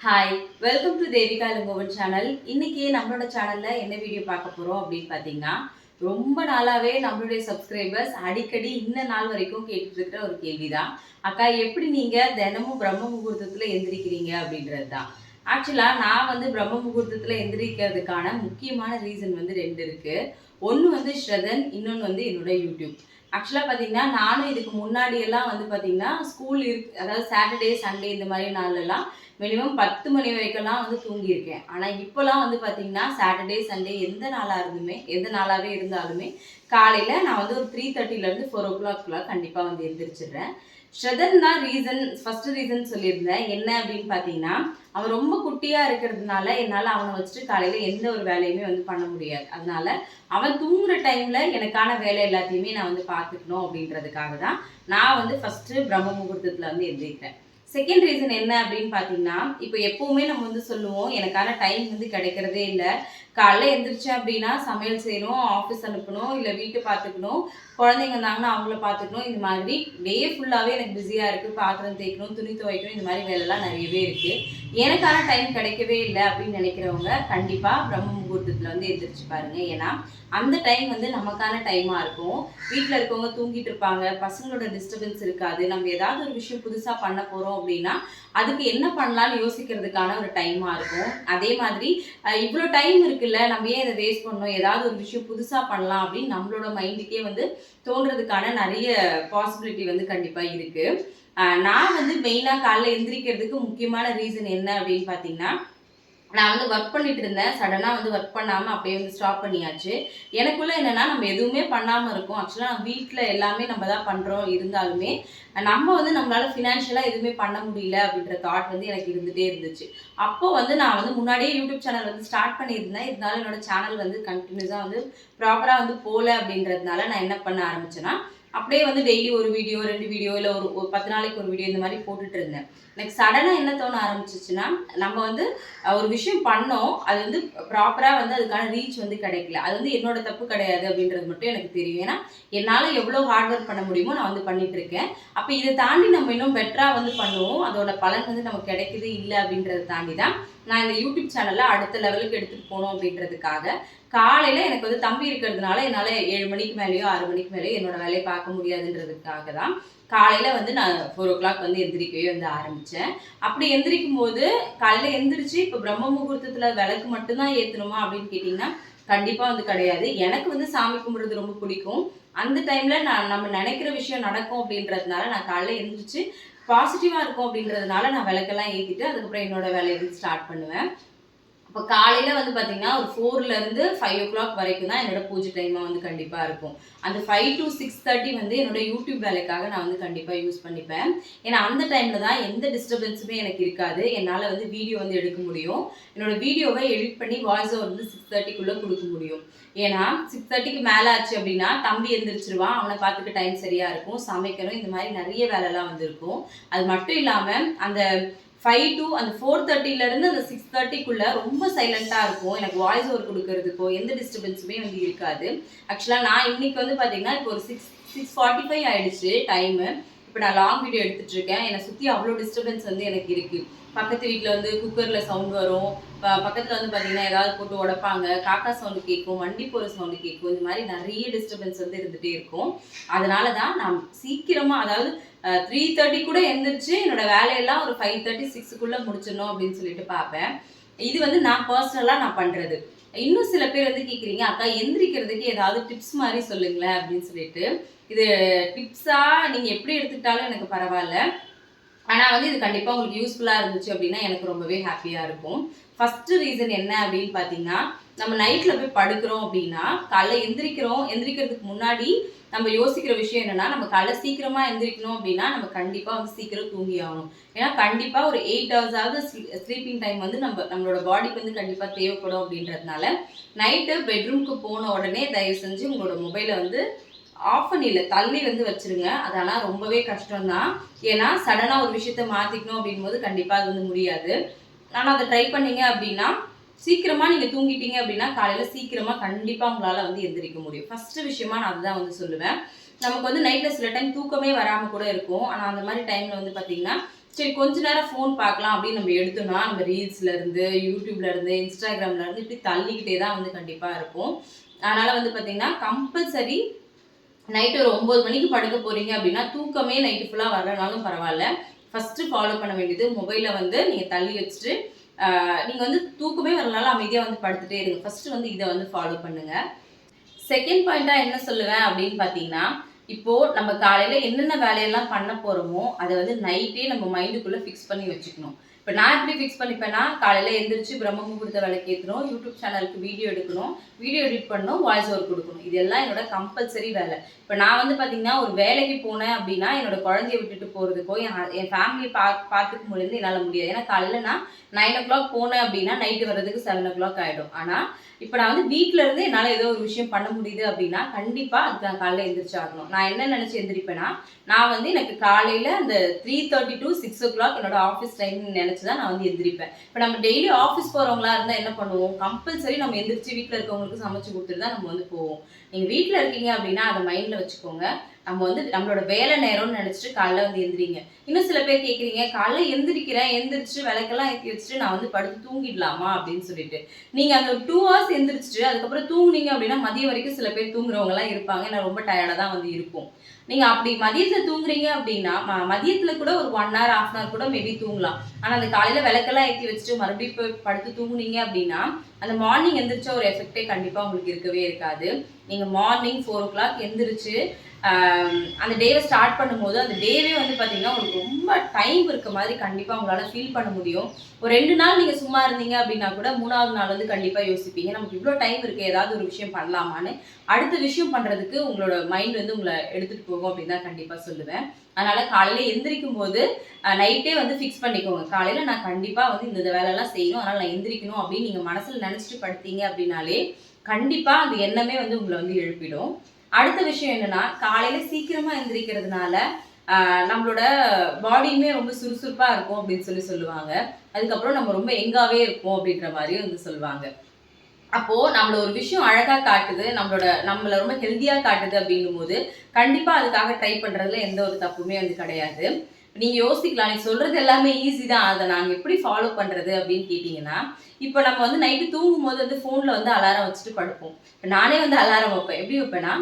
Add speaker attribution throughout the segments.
Speaker 1: Hi welcome to Devika Ilangovan channel இன்னைக்கு நம்மளோட சேனல்ல என்ன வீடியோ பார்க்க போறோம் அப்படின்னு பார்த்தீங்கன்னா ரொம்ப நாளாவே நம்மளுடைய சப்ஸ்கிரைபர்ஸ் அடிக்கடி இந்த நாள் வரைக்கும் கேட்டுட்டு இருக்கிற ஒரு கேள்விதான். அக்கா எப்படி நீங்க தினமும் பிரம்ம முகூர்த்தத்துல எந்திரிக்கிறீங்க அப்படின்றது தான் ஆக்சுவலா நான் வந்து பிரம்ம முகூர்த்தத்துல எந்திரிக்கிறதுக்கான முக்கியமான ரீசன் வந்து ரெண்டு இருக்கு. ஒன்று வந்து ஸ்ரதன் இன்னொன்று வந்து என்னோட யூடியூப் ஆக்சுவலாக பார்த்தீங்கன்னா நானும் இதுக்கு முன்னாடி எல்லாம் வந்து பார்த்தீங்கன்னா ஸ்கூல் இருக்கு அதாவது சாட்டர்டே சண்டே இந்த மாதிரி நாள்லலாம் மினிமம் பத்து மணி வரைக்கும்லாம் வந்து தூங்கியிருக்கேன். ஆனால் இப்போலாம் வந்து பார்த்தீங்கன்னா சாட்டர்டே சண்டே எந்த நாளாக இருந்துமே எந்த நாளாகவே இருந்தாலுமே காலையில் நான் வந்து ஒரு த்ரீ தேர்ட்டிலேருந்து ஃபோர் ஓ கிளாக்குள்ளே கண்டிப்பாக வந்து எழுந்திரிச்சிடுறேன் ஷெதன் தான் ரீசன் ஃபர்ஸ்ட் ரீசன் சொல்லியிருந்தேன். என்ன அப்படின்னு பார்த்தீங்கன்னா அவன் ரொம்ப குட்டியாக இருக்கிறதுனால என்னால் அவனை வச்சுட்டு காலையில் எந்த ஒரு வேலையுமே வந்து பண்ண முடியாது. அதனால அவன் தூங்குற டைமில் எனக்கான வேலை எல்லாத்தையுமே நான் வந்து பார்த்துக்கணும் அப்படின்றதுக்காக தான் நான் வந்து ஃபஸ்ட்டு பிரம்ம முகூர்த்தத்தில் வந்து எழுதிக்கிறேன் செகண்ட் ரீசன் என்ன அப்படின்னு பார்த்தீங்கன்னா இப்போ எப்போவுமே நம்ம வந்து சொல்லுவோம் எனக்கான டைம் வந்து கிடைக்கிறதே இல்லை. காலைல எழுந்திரிச்சேன் அப்படின்னா சமையல் செய்யணும் ஆஃபீஸ் அனுப்பணும் இல்லை வீட்டு பார்த்துக்கணும். குழந்தைங்க இருந்தாங்கன்னா அவங்கள பார்த்துக்கணும் இந்த மாதிரி டே ஃபுல்லாகவே எனக்கு பிஸியாக இருக்குது பாத்திரம் தேய்க்கணும் துணி துவைக்கணும் இந்த மாதிரி வேலைலாம் நிறையவே இருக்குது எனக்கான டைம் கிடைக்கவே இல்லை அப்படின்னு நினைக்கிறவங்க கண்டிப்பாக பிரம்ம முகூர்த்தத்தில் வந்து எந்திரிச்சு பாருங்க. ஏன்னா அந்த டைம் வந்து நமக்கான டைமாக இருக்கும். வீட்டில் இருக்கவங்க தூங்கிட்டு இருப்பாங்க. பசங்களோட டிஸ்டர்பன்ஸ் இருக்காது. நம்ம ஏதாவது ஒரு விஷயம் புதுசாக பண்ண போகிறோம் அப்படின்னா அதுக்கு என்ன பண்ணலான்னு யோசிக்கிறதுக்கான ஒரு டைமாக இருக்கும். அதே மாதிரி இவ்வளோ டைம் இருக்குல்ல நம்ம ஏன் இதை வேஸ்ட் பண்ணணும்? ஏதாவது ஒரு விஷயம் புதுசாக பண்ணலாம் அப்படின்னு நம்மளோட மைண்டுக்கே வந்து தோன்றதுக்கான நிறைய பாசிபிலிட்டி வந்து கண்டிப்பாக இருக்குது நான் வந்து மெயினாக காலைல எந்திரிக்கிறதுக்கு முக்கியமான ரீசன் என்ன அப்படின்னு பார்த்தீங்கன்னா நான் வந்து ஒர்க் பண்ணிட்டு இருந்தேன். சடனாக வந்து ஒர்க் பண்ணாமல் அப்படியே வந்து ஸ்டாப் பண்ணியாச்சு. எனக்குள்ள என்னன்னா நம்ம எதுவுமே பண்ணாமல் இருக்கோம். ஆக்சுவலாக நம்ம வீட்டில் எல்லாமே நம்ம தான் பண்ணுறோம் இருந்தாலுமே நம்ம வந்து நம்மளால ஃபினான்ஷியலாக எதுவுமே பண்ண முடியல அப்படின்ற தாட் வந்து எனக்கு இருந்துகிட்டே இருந்துச்சு. அப்போ வந்து நான் வந்து முன்னாடியே யூடியூப் சேனல் வந்து ஸ்டார்ட் பண்ணியிருந்தேன். இருந்தாலும் என்னோட சேனல் வந்து கண்டினியூஸாக வந்து ப்ராப்பராக வந்து போகல அப்படின்றதுனால நான் என்ன பண்ண ஆரம்பிச்சேன்னா அப்படியே வந்து டெய்லி ஒரு வீடியோ ரெண்டு வீடியோ இல்லை ஒரு ஒரு பத்து நாளைக்கு ஒரு வீடியோ இந்த மாதிரி போட்டுட்டு இருந்தேன். எனக்கு சடனாக என்ன தோண ஆரம்பிச்சிச்சுன்னா நம்ம வந்து ஒரு விஷயம் பண்ணோம் அது வந்து ப்ராப்பராக வந்து அதுக்கான ரீச் வந்து கிடைக்கல. அது வந்து என்னோட தப்பு கிடையாது அப்படின்றது மட்டும் எனக்கு தெரியும். ஏன்னா என்னால் எவ்வளோ ஹார்ட் ஒர்க் பண்ண முடியுமோ நான் வந்து பண்ணிட்டு இருக்கேன். அப்போ இதை தாண்டி நம்ம இன்னும் பெட்டராக வந்து பண்ணுவோம். அதோட பலன் வந்து நமக்கு கிடைக்குது இல்லை அப்படின்றத தாண்டி தான் நான் இந்த யூடியூப் சேனலில் அடுத்த லெவலுக்கு எடுத்துகிட்டு போகணும் அப்படின்றதுக்காக. காலையில் எனக்கு வந்து தம்பி இருக்கிறதுனால என்னால் ஏழு மணிக்கு மேலேயோ ஆறு மணிக்கு மேலேயோ என்னோட வேலையை பார்க்க முடியாதுன்றதுக்காக தான் காலையில் வந்து நான் ஃபோர் ஓ கிளாக் வந்து எந்திரிக்கவே வந்து ஆரம்பித்தேன் அப்படி எந்திரிக்கும் போது காலையில் எந்திரிச்சு இப்போ பிரம்ம முகூர்த்தத்தில் விளக்கு மட்டும்தான் ஏற்றணுமா அப்படின்னு கேட்டிங்கன்னா கண்டிப்பாக வந்து கிடையாது. எனக்கு வந்து சாமி கும்பிட்றது ரொம்ப பிடிக்கும். அந்த டைமில் நான் நம்ம நினைக்கிற விஷயம் நடக்கும் அப்படின்றதுனால நான் காலையில் எழுந்திரிச்சு பாசிட்டிவாக இருக்கும் அப்படின்றதுனால நான் விளக்கெல்லாம் ஏற்றிட்டு அதுக்கப்புறம் என்னோட வேலையை வந்து ஸ்டார்ட் பண்ணுவேன். இப்போ காலையில் வந்து பார்த்தீங்கன்னா ஒரு ஃபோர்லேருந்து ஃபைவ் ஓ கிளாக் வரைக்கும் தான் என்னோட பூஜை டைமாக வந்து கண்டிப்பாக இருக்கும். அந்த ஃபைவ் டு சிக்ஸ் தேர்ட்டி வந்து என்னோட யூடியூப் வேலைக்காக நான் வந்து கண்டிப்பாக யூஸ் பண்ணிப்பேன். ஏன்னா அந்த டைமில் தான் எந்த டிஸ்டர்பன்ஸுமே எனக்கு இருக்காது. என்னால் வந்து வீடியோ வந்து எடுக்க முடியும். என்னோட வீடியோவை எடிட் பண்ணி வாய்ஸ் ஓவர் வந்து சிக்ஸ் தேர்ட்டிக்குள்ளே கொடுக்க முடியும். ஏன்னா சிக்ஸ் தேர்ட்டிக்கு மேலே ஆச்சு அப்படின்னா தம்பி எந்திரிச்சிருவான். அவனை பார்த்துக்க டைம் சரியாக இருக்கும். சமைக்கணும். இந்த மாதிரி நிறைய வேலைலாம் வந்து இருக்கும். அது மட்டும் இல்லாமல் அந்த ஃபைவ் டு அந்த ஃபோர் தேர்ட்டிலேருந்து அந்த சிக்ஸ் தேர்ட்டிக்குள்ளே ரொம்ப சைலண்ட்டாக இருக்கும். எனக்கு வாய்ஸ் ஓவர் கொடுக்கறதுக்கோ எந்த டிஸ்டர்பன்ஸுமே வந்து இருக்காது. ஆக்சுவலாக நான் இன்னைக்கு வந்து பார்த்தீங்கன்னா இப்போ ஒரு சிக்ஸ் சிக்ஸ் ஃபார்ட்டி ஃபைவ் ஆயிடுச்சு டைமு இப்போ நான் லாங் வீடியோ எடுத்துகிட்டு இருக்கேன் என்னை சுற்றி அவ்வளோ டிஸ்டர்பன்ஸ் வந்து எனக்கு இருக்குது பக்கத்து வீட்டில் வந்து குக்கரில் சவுண்ட் வரும். பக்கத்தில் வந்து பார்த்தீங்கன்னா ஏதாவது போட்டு உடைப்பாங்க. காக்கா சவுண்டு கேட்கும் வண்டி போகிற சவுண்டு கேட்கும் இந்த மாதிரி நிறைய டிஸ்டர்பன்ஸ் வந்து இருந்துகிட்டே இருக்கும். அதனால தான் நான் சீக்கிரமாக அதாவது த்ரீ தேர்ட்டி கூட எழுந்திரிச்சு என்னோடய வேலையெல்லாம் ஒரு ஃபைவ் தேர்ட்டி சிக்ஸுக்குள்ளே முடிச்சிடணும் அப்படின்னு சொல்லிட்டு பார்ப்பேன் இது வந்து நான் பர்சனலாக நான் பண்ணுறது இன்னும் சில பேர் வந்து கேட்குறீங்க அக்கா எந்திரிக்கிறதுக்கு ஏதாவது டிப்ஸ் மாதிரி சொல்லுங்களேன் அப்படின்னு சொல்லிட்டு. இது டிப்ஸாக நீங்கள் எப்படி எடுத்துக்கிட்டாலும் எனக்கு பரவாயில்ல. ஆனால் வந்து இது கண்டிப்பாக உங்களுக்கு யூஸ்ஃபுல்லாக இருந்துச்சு அப்படின்னா எனக்கு ரொம்பவே ஹாப்பியாக இருக்கும். ஃபஸ்ட்டு ரீசன் என்ன அப்படின்னு பார்த்தீங்கன்னா நம்ம நைட்டில் போய் படுக்கிறோம் அப்படின்னா காலைல எந்திரிக்கிறோம் எந்திரிக்கிறதுக்கு முன்னாடி நம்ம யோசிக்கிற விஷயம் என்னன்னா நம்ம காலைல சீக்கிரமாக எந்திரிக்கணும் அப்படின்னா நம்ம கண்டிப்பாக வந்து சீக்கிரம் தூங்கி ஆகணும். ஏன்னா கண்டிப்பாக ஒரு எயிட் ஹவர்ஸாவது ஸ்லீப்பிங் டைம் வந்து நம்ம நம்மளோட பாடிக்கு வந்து கண்டிப்பாக தேவைப்படும் அப்படின்றதுனால நைட்டு பெட்ரூம்க்கு போன உடனே தயவு செஞ்சு உங்களோட மொபைலை வந்து ஆஃப் இல்லை தள்ளி வந்து வச்சுருங்க. அதெல்லாம் ரொம்பவே கஷ்டம்தான். ஏன்னா சடனாக ஒரு விஷயத்த மாற்றிக்கணும் அப்படின்போது கண்டிப்பாக அது வந்து முடியாது. ஆனால் அதை ட்ரை பண்ணீங்க அப்படின்னா சீக்கிரமாக நீங்கள் தூங்கிட்டீங்க அப்படின்னா காலையில் சீக்கிரமாக கண்டிப்பாக உங்களால் வந்து எந்திரிக்க முடியும். ஃபஸ்ட்டு விஷயமா நான் அதுதான் வந்து சொல்லுவேன். நமக்கு வந்து நைட்டில் சில டைம் தூக்கமே வராமல் கூட இருக்கும். ஆனால் அந்த மாதிரி டைமில் வந்து பார்த்தீங்கன்னா சரி கொஞ்ச நேரம் ஃபோன் பார்க்கலாம் அப்படின்னு நம்ம எடுத்தோம்னா நம்ம ரீல்ஸ்லேருந்து யூடியூப்லேருந்து இன்ஸ்டாகிராம்லேருந்து இருந்து இப்படி தள்ளிக்கிட்டே தான் வந்து கண்டிப்பாக இருக்கும். அதனால் வந்து பார்த்திங்கன்னா கம்பல்சரி நைட்டு ஒரு ஒம்பது மணிக்கு படுக்க போகிறீங்க அப்படின்னா தூக்கமே நைட்டு ஃபுல்லாக வரனாலும் பரவாயில்ல. ஃபஸ்ட்டு ஃபாலோ பண்ண வேண்டியது மொபைலை வந்து நீங்கள் தள்ளி வச்சுட்டு நீங்கள் வந்து தூக்கமே வரனால அமைதியாக வந்து படுத்துகிட்டே இருங்க. ஃபஸ்ட்டு வந்து இதை வந்து ஃபாலோ பண்ணுங்கள் செகண்ட் பாயிண்ட்டாக என்ன சொல்லுவேன் அப்படின்னு பார்த்தீங்கன்னா இப்போது நம்ம காலையில் என்னென்ன வேலையெல்லாம் பண்ண போகிறோமோ அதை வந்து நைட்டே நம்ம மைண்டுக்குள்ளே ஃபிக்ஸ் பண்ணி வச்சுக்கணும். இப்போ நான் எப்படி ஃபிக்ஸ் பண்ணிப்பேன்னா காலையில் எழுந்திரிச்சு பிரம்ம முகூர்த்த வேலைக்கு ஏற்றணும் யூடியூப் சேனலுக்கு வீடியோ எடுக்கணும் வீடியோ எடிட் பண்ணணும் வாய்ஸ் ஓவர் கொடுக்கணும். இதெல்லாம் என்னோட கம்பல்சரி வேலை. இப்போ நான் வந்து பார்த்தீங்கன்னா ஒரு வேலைக்கு போனேன் அப்படின்னா என்னோட குழந்தைய விட்டுட்டு போகிறதுக்கோ என் என் ஃபேமிலியை பா பார்த்துக்க முடியாது என்னால் முடியாது. ஏன்னா காலையில் நான் நைன் ஓ கிளாக் போனேன் அப்படின்னா நைட்டு வர்றதுக்கு செவன் ஓ கிளாக் ஆகிடும் ஆனால் இப்போ நான் வந்து வீட்டில இருந்து என்னால் ஏதோ ஒரு விஷயம் பண்ண முடியுது அப்படின்னா கண்டிப்பாக அதுக்கு நான் காலையில் எந்திரிச்சு ஆகணும். நான் என்ன நினச்சி எந்திரிப்பேன்னா நான் வந்து எனக்கு காலையில் அந்த three thirty to six o'clock என்னோட ஆஃபீஸ் டைம் நினச்சி தான் நான் வந்து எந்திரிப்பேன். இப்போ நம்ம டெய்லி ஆஃபீஸ் போகிறவங்களா இருந்தால் என்ன பண்ணுவோம்? கம்பல்சரி நம்ம எந்திரிச்சு வீட்டில் இருக்கவங்களுக்கு சமைச்சு கொடுத்துட்டு தான் நம்ம வந்து போவோம். நீங்கள் வீட்டில் இருக்கீங்க அப்படின்னா அதை மைண்டில் வச்சுக்கோங்க. நம்ம வந்து நம்மளோட வேலை நேரம்னு நினச்சிட்டு காலைல வந்து எந்திரிங்க. இன்னும் சில பேர் கேட்குறீங்க காலைல எந்திரிக்கிறேன் எந்திரிச்சு விளக்கெல்லாம் ஏற்றி வச்சுட்டு நான் வந்து படுத்து தூங்கிடலாமா? அப்படின்னு சொல்லிட்டு. நீங்கள் அந்த டூ ஹவர்ஸ் எந்திரிச்சிட்டு அதுக்கப்புறம் தூங்குனீங்க அப்படின்னா மதியம் வரைக்கும் சில பேர் தூங்குறவங்கலாம் இருப்பாங்க. நான் ரொம்ப டயர்டாக தான் வந்து இருக்கும் நீங்கள் அப்படி மதியத்தில் தூங்குறீங்க அப்படின்னா ம- மதியத்துல கூட ஒரு ஒன் ஹவர் ஹாஃப் அன் கூட மேபி தூங்கலாம். ஆனால் அந்த காலையில் விளக்கெல்லாம் ஏற்றி வச்சுட்டு மறுபடியும் போய் படுத்து தூங்குனீங்க அப்படின்னா அந்த மார்னிங் எந்திரிச்ச ஒரு எஃபெக்டே கண்டிப்பாக உங்களுக்கு இருக்கவே இருக்காது. நீங்கள் மார்னிங் ஃபோர் ஓ கிளாக் எந்திரிச்சு அந்த டேவை ஸ்டார்ட் பண்ணும்போது அந்த டேவே வந்து பார்த்தீங்கன்னா உங்களுக்கு ரொம்ப டைம் இருக்க மாதிரி கண்டிப்பாக உங்களால் ஃபீல் பண்ண முடியும். ஒரு ரெண்டு நாள் நீங்கள் சும்மா இருந்தீங்க அப்படின்னா கூட மூணாவது நாள் வந்து கண்டிப்பாக யோசிப்பீங்க. நமக்கு இவ்வளோ டைம் இருக்குது ஏதாவது ஒரு விஷயம் பண்ணலாமான்னு. அடுத்த விஷயம் பண்ணுறதுக்கு உங்களோட மைண்ட் வந்து உங்களை எடுத்துகிட்டு போகும் அப்படின்னு தான் கண்டிப்பாக சொல்லுவேன். அதனால் காலையில் எந்திரிக்கும் போது நைட்டே வந்து ஃபிக்ஸ் பண்ணிக்கோங்க. காலையில் நான் கண்டிப்பாக வந்து இந்த வேலைலாம் வேலையெல்லாம் செய்யணும். அதனால் நான் எந்திரிக்கணும் அப்படின்னு நீங்கள் மனசில் நினச்சிட்டு படுத்தீங்க அப்படின்னாலே கண்டிப்பாக அந்த எண்ணமே வந்து உங்களை வந்து எழுப்பிடும். அடுத்த விஷயம் என்னன்னா காலையில சீக்கிரமா எந்திரிக்கிறதுனால நம்மளோட பாடியுமே ரொம்ப சுறுசுறுப்பா இருக்கும் அப்படின்னு சொல்லி சொல்லுவாங்க. அதுக்கப்புறம் நம்ம ரொம்ப எங்காவே இருப்போம் அப்படின்ற மாதிரியும் வந்து சொல்லுவாங்க. அப்போ நம்மள ஒரு விஷயம் அழகா காட்டுது நம்மளோட நம்மள ரொம்ப ஹெல்த்தியாக காட்டுது அப்படின்னும் போது கண்டிப்பா அதுக்காக ட்ரை பண்றதுல எந்த ஒரு தப்புமே வந்து கிடையாது. நீங்க யோசிக்கலாம் நீ சொல்றது எல்லாமே ஈஸி தான். அதை நாங்க எப்படி ஃபாலோ பண்றது அப்படின்னு கேட்டீங்கன்னா இப்போ நம்ம வந்து நைட்டு தூங்கும் போது வந்து ஃபோனில் வந்து அலாரம் வச்சுட்டு படுப்போம். இப்போ நானே வந்து அலாரம் வைப்பேன். எப்படி வைப்பேன்னா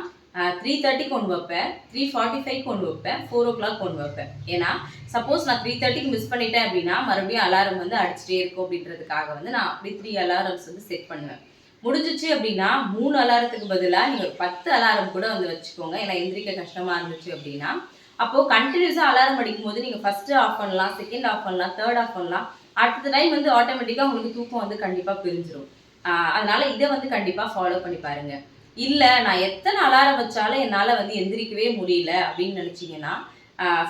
Speaker 1: த்ரீ தேர்ட்டி கொண்டு வைப்பேன். த்ரீ ஃபார்ட்டி ஃபைவ் கொண்டு வைப்பேன். ஃபோர் ஓ கிளாக் கொண்டு வைப்பேன். ஏன்னா சப்போஸ் நான் த்ரீ தேர்ட்டிக்கு மிஸ் பண்ணிட்டேன் அப்படின்னா மறுபடியும் அலாரம் வந்து அடிச்சிட்டே இருக்கும் அப்படின்றதுக்காக வந்து நான் அப்படி த்ரீ அலாரம்ஸ் வந்து செட் பண்ணுவேன். முடிஞ்சிச்சு அப்படின்னா மூணு அலாரத்துக்கு பதிலாக நீங்கள் பத்து அலாரம் கூட வந்து வச்சுக்கோங்க. ஏன்னா எந்திரிக்க கஷ்டமாக இருந்துச்சு அப்படின்னா. அப்போது கண்டினியூஸாக அலாரம் அடிக்கும் போது நீங்கள் ஃபஸ்ட்டு ஆஃப் பண்ணலாம் செகண்ட் ஆஃப் பண்ணலாம் தேர்ட் ஆஃப் பண்ணலாம். அடுத்த டைம் வந்து ஆட்டோமேட்டிக்காக உங்களுக்கு தூக்கம் வந்து கண்டிப்பாக பிரிஞ்சிடும் அதனால் இதை வந்து கண்டிப்பாக ஃபாலோ பண்ணி பாருங்கள் இல்லை நான் எத்தனை அலாரம் வச்சாலும் என்னால் வந்து எந்திரிக்கவே முடியல அப்படின்னு நினச்சிங்கன்னா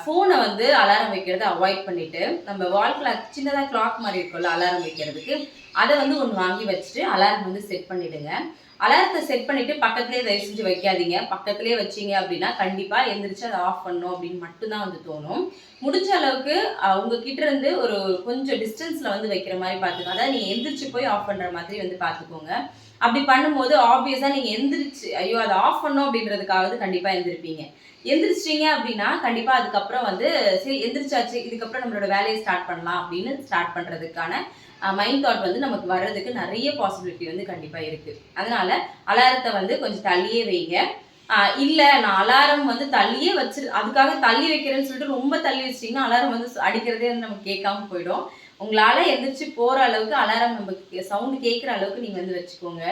Speaker 1: ஃபோனை வந்து அலாரம் வைக்கிறத அவாய்ட் பண்ணிவிட்டு நம்ம வால் கிளாக் சின்னதாக கிளாக் மாதிரி இருக்கும்ல அலாரம் வைக்கிறதுக்கு அதை வந்து ஒன்று வாங்கி வச்சுட்டு அலாரம் வந்து செட் பண்ணிவிடுங்க அலாரத்தை செட் பண்ணிட்டு பக்கத்துலேயே தயவு செஞ்சு வைக்காதீங்க. பக்கத்துலேயே வச்சீங்க அப்படின்னா கண்டிப்பாக எந்திரிச்சு அதை ஆஃப் பண்ணும் அப்படின்னு மட்டும்தான் வந்து தோணும். முடிஞ்ச அளவுக்கு உங்ககிட்ட இருந்து ஒரு கொஞ்சம் டிஸ்டன்ஸில் வந்து வைக்கிற மாதிரி பார்த்துக்கோங்க. அதாவது நீங்கள் எந்திரிச்சு போய் ஆஃப் பண்ணுற மாதிரி வந்து பார்த்துக்கோங்க. அப்படி பண்ணும்போது ஆப்வியஸாக நீங்கள் எந்திரிச்சு ஐயோ அதை ஆஃப் பண்ணோம் அப்படின்றதுக்காவது கண்டிப்பாக எந்திருப்பீங்க. எந்திரிச்சிட்டீங்க அப்படின்னா கண்டிப்பாக அதுக்கப்புறம் வந்து சரி எந்திரிச்சாச்சு இதுக்கப்புறம் நம்மளோட வேலையை ஸ்டார்ட் பண்ணலாம் அப்படின்னு ஸ்டார்ட் பண்ணுறதுக்கான மைண்ட் தாட் வந்து நமக்கு வர்றதுக்கு நிறைய பாசிபிலிட்டி வந்து கண்டிப்பாக இருக்குது அதனால அலாரத்தை வந்து கொஞ்சம் தள்ளியே வைங்க. இல்லை நான் அலாரம் வந்து தள்ளியே வச்சிரு அதுக்காக தள்ளி வைக்கிறேன்னு சொல்லிட்டு ரொம்ப தள்ளி வச்சிட்டிங்கன்னா அலாரம் வந்து அடிக்கிறதே வந்து நமக்கு கேட்காம போயிடும். உங்களால் எந்திரிச்சு போகிற அளவுக்கு அலாரம் நம்ம சவுண்டு கேட்குற அளவுக்கு நீங்கள் வந்து வச்சுக்கோங்க.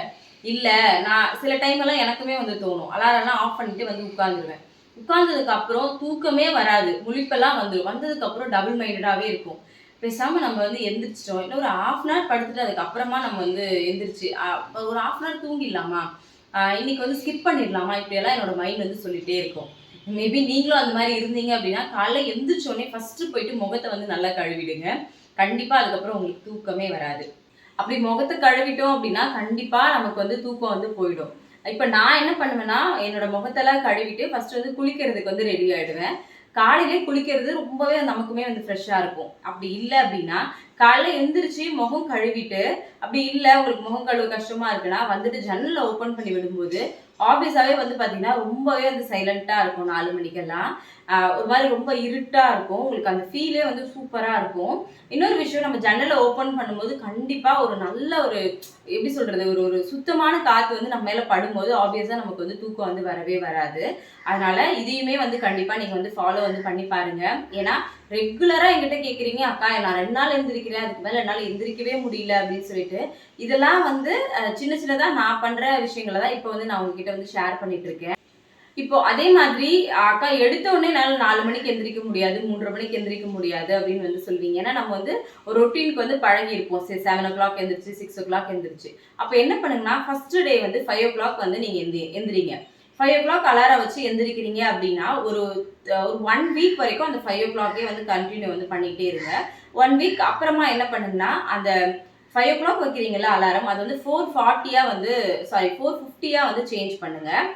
Speaker 1: இல்லை நான் சில டைம் எல்லாம் எனக்குமே வந்து தோணும். அலாரம்லாம் ஆஃப் பண்ணிட்டு வந்து உட்காந்துருவேன் உட்கார்ந்ததுக்கு அப்புறம் தூக்கமே வராது. முழிப்பெல்லாம் வந்துடும் வந்ததுக்கு அப்புறம் டபுள் மைண்டடாகவே இருக்கும். பேசாமல் நம்ம வந்து எந்திரிச்சிட்டோம். இல்லை ஒரு ஆஃப் அன் ஹவர் படுத்துட்டு அதுக்கப்புறமா நம்ம வந்து எந்திரிச்சு ஒரு ஆஃப் அன் ஹவர் தூங்கிடலாமா? இன்னைக்கு வந்து ஸ்கிப் பண்ணிடலாமா? இப்படியெல்லாம் என்னோட மைண்ட் வந்து சொல்லிகிட்டே இருக்கும். மேபி நீங்களும் அந்த மாதிரி இருந்தீங்க அப்படின்னா காலைல எந்திரிச்சோடனே ஃபஸ்ட்டு போயிட்டு முகத்தை வந்து நல்லா கழுவிடுங்க. கண்டிப்பாக அதுக்கப்புறம் உங்களுக்கு தூக்கமே வராது. அப்படி முகத்தை கழுவிட்டோம் அப்படின்னா கண்டிப்பாக நமக்கு வந்து தூக்கம் வந்து போயிடும். இப்போ நான் என்ன பண்ணுவேன்னா என்னோட முகத்தெல்லாம் கழுவிட்டு ஃபஸ்ட்டு வந்து குளிக்கிறதுக்கு வந்து ரெடி ஆகிடுவேன் காலையிலே குளிக்கிறது ரொம்பவே நமக்குமே வந்து ஃப்ரெஷ்ஷாக இருக்கும். அப்படி இல்லை அப்படின்னா காலைல எந்திரிச்சு முகம் கழுவிட்டு அப்படி இல்லை உங்களுக்கு முகம் கழுவு கஷ்டமாக இருக்குன்னா வந்துட்டு ஜன்னலை ஓப்பன் பண்ணி விடும்போது ஆப்வியஸாகவே வந்து பார்த்தீங்கன்னா ரொம்பவே வந்து சைலண்ட்டாக இருக்கும் நாலு மணிக்கெல்லாம். ஒரு மாதிரி ரொம்ப இருட்டாக இருக்கும். உங்களுக்கு அந்த ஃபீலே வந்து சூப்பராக இருக்கும். இன்னொரு விஷயம் நம்ம ஜன்னலை ஓப்பன் பண்ணும்போது கண்டிப்பாக ஒரு நல்ல ஒரு எப்படி சொல்கிறது ஒரு ஒரு சுத்தமான காற்று வந்து நம்ம மேலே படும்போது ஆப்வியஸாக நமக்கு வந்து தூக்கம் வந்து வரவே வராது. அதனால் இதையுமே வந்து கண்டிப்பாக நீங்கள் வந்து ஃபாலோ வந்து பண்ணி பாருங்கள் ஏன்னா ரெகுலராக என்கிட்ட கேட்குறீங்க அக்கா நான் ரெண்டு நாள் எழுந்திருக்கிறேன் அதுக்கு மேலே என்னால் எந்திரிக்கவே முடியல அப்படின்னு சொல்லிட்டு இதெல்லாம் வந்து சின்ன சின்னதாக நான் பண்ணுற விஷயங்களை தான் இப்போ வந்து நான் உங்ககிட்ட வந்து ஷேர் பண்ணிட்டு இருக்கேன். இப்போ அதே மாதிரி அக்கா எடுத்த உடனே என்னால் நாலு மணிக்கு எந்திரிக்க முடியாது மூன்றரை மணிக்கு எந்திரிக்க முடியாது அப்படின்னு வந்து சொல்வீங்க ஏன்னா நம்ம வந்து ஒரு ரொட்டீனுக்கு வந்து பழகி இருப்போம் சரி செவன் ஓ கிளாக் எந்திரிச்சு சிக்ஸ் ஓ கிளாக் எந்திரிச்சு. அப்போ என்ன பண்ணுங்கன்னா ஃபர்ஸ்ட் டே வந்து ஃபைவ் ஓ கிளாக் வந்து நீங்கள் எந்தி எந்திரிங்க. ஃபைவ் ஓ கிளாக் அலாரம் வச்சு எந்திரிக்கிறீங்க அப்படின்னா ஒரு ஒரு ஒன் வீக் வரைக்கும் அந்த ஃபைவ் ஓ கிளாக்கே வந்து கண்டினியூ வந்து பண்ணிக்கிட்டே இருங்க. ஒன் வீக் அப்புறமா என்ன பண்ணுங்கன்னா அந்த ஃபைவ் ஓ கிளாக் வைக்கிறீங்களா அலாரம் அது வந்து ஃபோர் ஃபார்ட்டியாக வந்து சாரி ஃபோர் ஃபிஃப்டியாக வந்து சேஞ்ச் பண்ணுங்கள்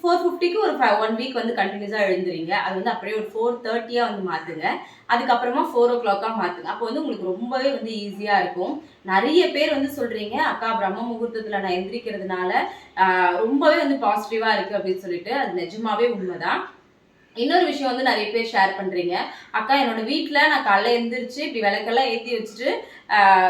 Speaker 1: ஃபோர் ஃபிஃப்டிக்கு ஒரு ஒன் வீக் வந்து கண்டினியூஸாக எழுந்துறீங்க அது வந்து அப்படியே ஒரு ஃபோர் தேர்ட்டியாக வந்து மாற்றுங்க அதுக்கப்புறமா ஃபோர் ஓ கிளாக்காக மாற்றுங்க அப்போ வந்து உங்களுக்கு ரொம்பவே வந்து ஈஸியாக இருக்கும். நிறைய பேர் வந்து சொல்கிறீங்க அக்கா பிரம்ம முகூர்த்தத்தில் நான் எந்திரிக்கிறதுனால ரொம்பவே வந்து பாசிட்டிவாக இருக்குது அப்படின்னு சொல்லிட்டு. அது நிஜமாவே உண்மைதான். இன்னொரு விஷயம் வந்து நிறைய பேர் ஷேர் பண்ணுறீங்க அக்கா என்னோட வீட்டில் நான் காலைல எழுந்திரிச்சு இப்படி விளக்கெல்லாம் ஏற்றி வச்சுட்டு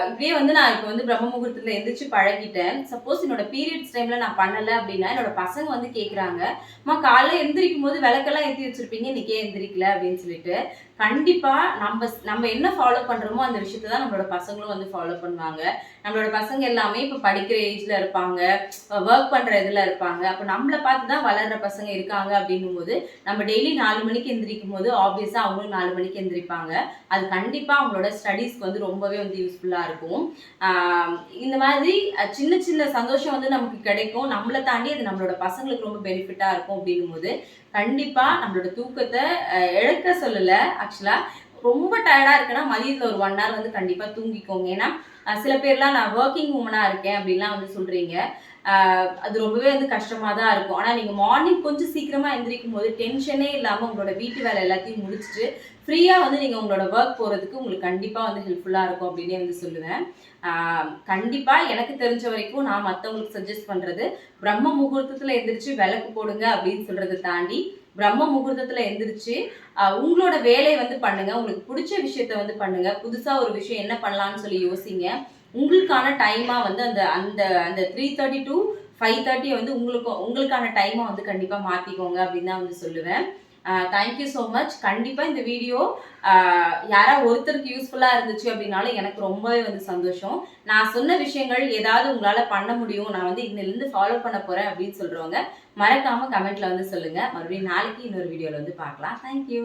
Speaker 1: இப்படியே வந்து நான் இப்போ வந்து பிரம்ம முகூர்த்தத்தில் எந்திரிச்சு பழகிட்டேன். சப்போஸ் என்னோட பீரியட்ஸ் டைமில் நான் பண்ணலை அப்படின்னா என்னோட பசங்க வந்து கேட்குறாங்க அம்மா காலைல எந்திரிக்கும் போது விளக்கெல்லாம் ஏற்றி வச்சிருப்பீங்க இன்றைக்கே எந்திரிக்கல அப்படின்னு சொல்லிட்டு கண்டிப்பாக நம்ம நம்ம என்ன ஃபாலோ பண்ணுறோமோ அந்த விஷயத்தை தான் நம்மளோட பசங்களும் வந்து ஃபாலோ பண்ணுவாங்க. நம்மளோட பசங்க எல்லாமே இப்போ படிக்கிற ஏஜ்ல இருப்பாங்க ஒர்க் பண்ற இதுல இருப்பாங்க. அப்போ நம்மளை பார்த்து தான் வளர்ற பசங்க இருக்காங்க அப்படின்னும் போது நம்ம டெய்லி நாலு மணிக்கு எந்திரிக்கும் போது ஆப்வியஸாக அவங்களும் நாலு மணிக்கு எந்திரிப்பாங்க. அது கண்டிப்பா அவங்களோட ஸ்டடீஸ்க்கு வந்து ரொம்பவே வந்து யூஸ்ஃபுல்லா இருக்கும். ஆஹ் இந்த மாதிரி சின்ன சின்ன சந்தோஷம் வந்து நமக்கு கிடைக்கும். நம்மளை தாண்டி அது நம்மளோட பசங்களுக்கு ரொம்ப பெனிஃபிட்டா இருக்கும் அப்படின்னும் போது கண்டிப்பா நம்மளோட தூக்கத்தை இழக்க சொல்லலை. ஆக்சுவலா ரொம்ப டயர்டா இருக்குன்னா மதியத்தில் ஒரு ஒன் ஹவர் வந்து கண்டிப்பாக தூங்கிக்கோங்க. ஏன்னா சில பேர்லாம் நான் ஒர்க்கிங் உமனாக இருக்கேன் அப்படின்லாம் வந்து சொல்கிறீங்க அது ரொம்பவே வந்து கஷ்டமாக தான் இருக்கும். ஆனால் நீங்கள் மார்னிங் கொஞ்சம் சீக்கிரமாக எந்திரிக்கும் போது டென்ஷனே இல்லாமல் உங்களோட வீட்டு வேலை எல்லாத்தையும் முடிச்சுட்டு ஃப்ரீயாக வந்து நீங்கள் உங்களோட ஒர்க் போகிறதுக்கு உங்களுக்கு கண்டிப்பாக வந்து ஹெல்ப்ஃபுல்லாக இருக்கும் அப்படின்னே வந்து சொல்லுவேன். கண்டிப்பாக எனக்கு தெரிஞ்ச வரைக்கும் நான் மற்றவங்களுக்கு சஜஸ்ட் பண்ணுறது பிரம்ம முகூர்த்தத்தில் எந்திரிச்சு விளக்கு போடுங்க அப்படின்னு சொல்கிறத தாண்டி பிரம்ம முகூர்த்தத்தில் எந்திரிச்சு உங்களோட வேலையை வந்து பண்ணுங்கள் உங்களுக்கு பிடிச்ச விஷயத்த வந்து பண்ணுங்கள் புதுசாக ஒரு விஷயம் என்ன பண்ணலான்னு சொல்லி யோசிங்க. உங்களுக்கான டைமாக வந்து அந்த அந்த அந்த த்ரீ தேர்ட்டி டு ஃபைவ் தேர்ட்டியை வந்து உங்களுக்கு உங்களுக்கான டைமை வந்து கண்டிப்பாக மாற்றிக்கோங்க அப்படின்னு தான் வந்து சொல்லுவேன். தேங்க்யூ ஸோ மச் கண்டிப்பாக இந்த வீடியோ யாராவது ஒருத்தருக்கு யூஸ்ஃபுல்லாக இருந்துச்சு அப்படின்னாலும் எனக்கு ரொம்பவே வந்து சந்தோஷம். நான் சொன்ன விஷயங்கள் ஏதாவது உங்களால் பண்ண முடியும் நான் வந்து இன்னிலேருந்து ஃபாலோ பண்ண போகிறேன் அப்படின்னு சொல்கிறவங்க மறக்காமல் கமெண்ட்டில் வந்து சொல்லுங்கள் மறுபடியும் நாளைக்கு இன்னொரு வீடியோவில் வந்து பார்க்கலாம். தேங்க்யூ